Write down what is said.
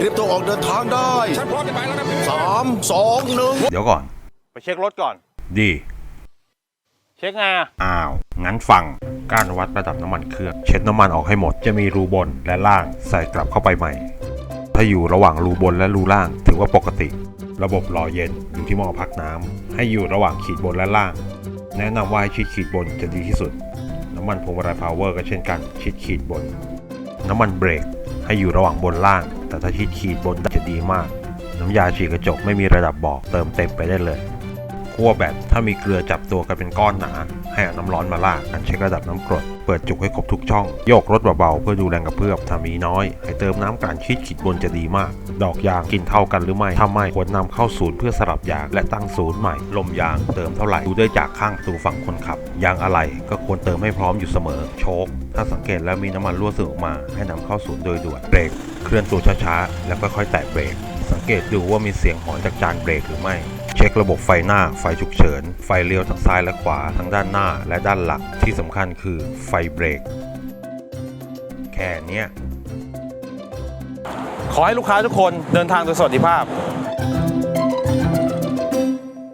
เตรียมตัวออกเดินทางได้ฉันพร้อมจะไปแล้วนะพี่สามสองหนึ่งเดี๋ยวก่อน ไปเช็ครถก่อน ดี เช็คไงอะอ้าว งั้นฟัง การวัดระดับน้ำมันเครื่อง เช็ดน้ำมันออกให้หมด จะมีรูบนและล่างใส่กลับเข้าไปใหม่ ถ้าอยู่ระหว่างรูบนและรูล่างถือว่าปกติ ระบบรอเย็นอยู่ที่หม้อพักน้ำให้อยู่ระหว่างขีดบนและล่าง แนะนำว่าให้ชิดขีดบนจะดีที่สุด น้ำมันพวงมาลัยพาวเวอร์ก็เช่นกัน ชิดขีดบน น้ำมันเบรกให้อยู่ระหว่างบนล่าง แต่ถ้าชิดขีดบนจะดีมาก น้ำยาฉีดกระจกไม่มีระดับบอกเติมเต็มไปได้เลย คั่วแบตถ้ามีเกลือจับตัวกันเป็นก้อนหนา ให้เอาน้ำร้อนมาลากกันเช็คระดับน้ำกรด เปิดจุกให้ครบทุกช่อง โยกรถเบาๆเพื่อดูแรงกระเพื่อมถ้ามีน้อย ให้เติมน้ำกลั่นชีดขีดบนจะดีมาก ดอกยางกินเท่ากันหรือไม่ถ้าไม่ควรนำเข้าศูนย์เพื่อสลับยางและตั้งศูนย์ใหม่ลมยางเติมเท่าไหร่ดูได้จากข้างประตูฝั่งคนขับ ยางอะไหล่ก็ควรเติมให้พร้อมอยู่เสมอ โชคถ้าสังเกตแล้วมีน้ำมันรั่วซึมออกมา ให้นำเข้าศูนย์โดยด่วนเบรกเคลื่อนตัวช้าๆแล้วค่อยๆแตะเบรก สังเกตดูว่ามีเสียงหอนจากจานเบรกหรือไม่ เช็คระบบไฟหน้า ไฟฉุกเฉิน ไฟเลี้ยวทั้งซ้ายและขวาทั้งด้านหน้าและด้านหลังที่สำคัญคือไฟเบรก แค่เนี้ยขอให้ลูกค้าทุกคนเดินทางโดยสวัสดิภาพ